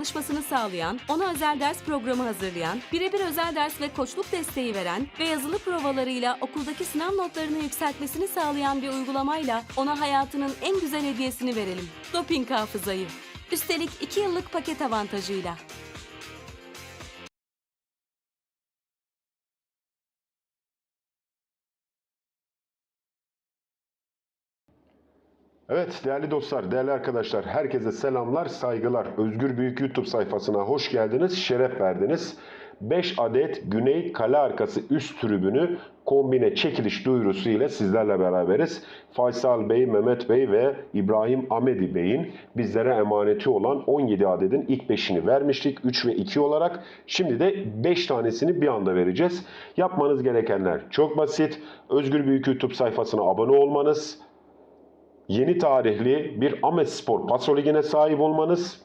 çalışmasını sağlayan, ona özel ders programı hazırlayan, birebir özel ders ve koçluk desteği veren ve yazılı provalarıyla okuldaki sınav notlarını yükseltmesini sağlayan bir uygulamayla ona hayatının en güzel hediyesini verelim. Doping hafızayı. Üstelik 2 yıllık paket avantajıyla. Evet değerli dostlar, değerli arkadaşlar, herkese selamlar, saygılar. Özgür Büyük YouTube sayfasına hoş geldiniz, şeref verdiniz. 5 adet Güney Kale Arkası üst tribünü kombine çekiliş duyurusu ile sizlerle beraberiz. Faysal Bey, Mehmet Bey ve İbrahim Amedi Bey'in bizlere emaneti olan 17 adedin ilk 5'ini vermiştik. 3 ve 2 olarak. Şimdi de 5 tanesini bir anda vereceğiz. Yapmanız gerekenler çok basit. Özgür Büyük YouTube sayfasına abone olmanız, yeni tarihli bir Ames Spor Paso Ligi'ne sahip olmanız,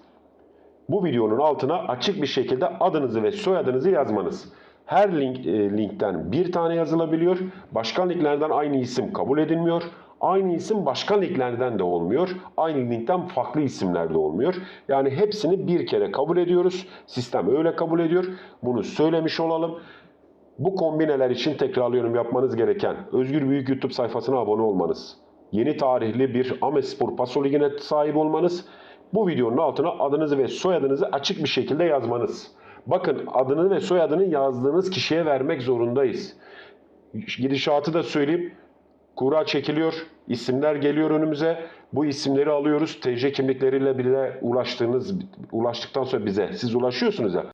bu videonun altına açık bir şekilde adınızı ve soyadınızı yazmanız. Her link, e, linkten bir tane yazılabiliyor. Başka linklerden aynı isim kabul edilmiyor. Aynı isim başka linklerden de olmuyor. Aynı linkten farklı isimler de olmuyor. Yani hepsini bir kere kabul ediyoruz. Sistem öyle kabul ediyor. Bunu söylemiş olalım. Bu kombineler için tekrarlıyorum yapmanız gereken Özgür Büyük YouTube sayfasına abone olmanız. Yeni tarihli bir Amespor Paso sahip olmanız. Bu videonun altına adınızı ve soyadınızı açık bir şekilde yazmanız. Bakın adını ve soyadını yazdığınız kişiye vermek zorundayız. Gidişatı da söyleyeyim. Kura çekiliyor, isimler geliyor önümüze. Bu isimleri alıyoruz. TC kimlikleriyle bile ulaştığınız, ulaştıktan sonra bize siz ulaşıyorsunuz ya.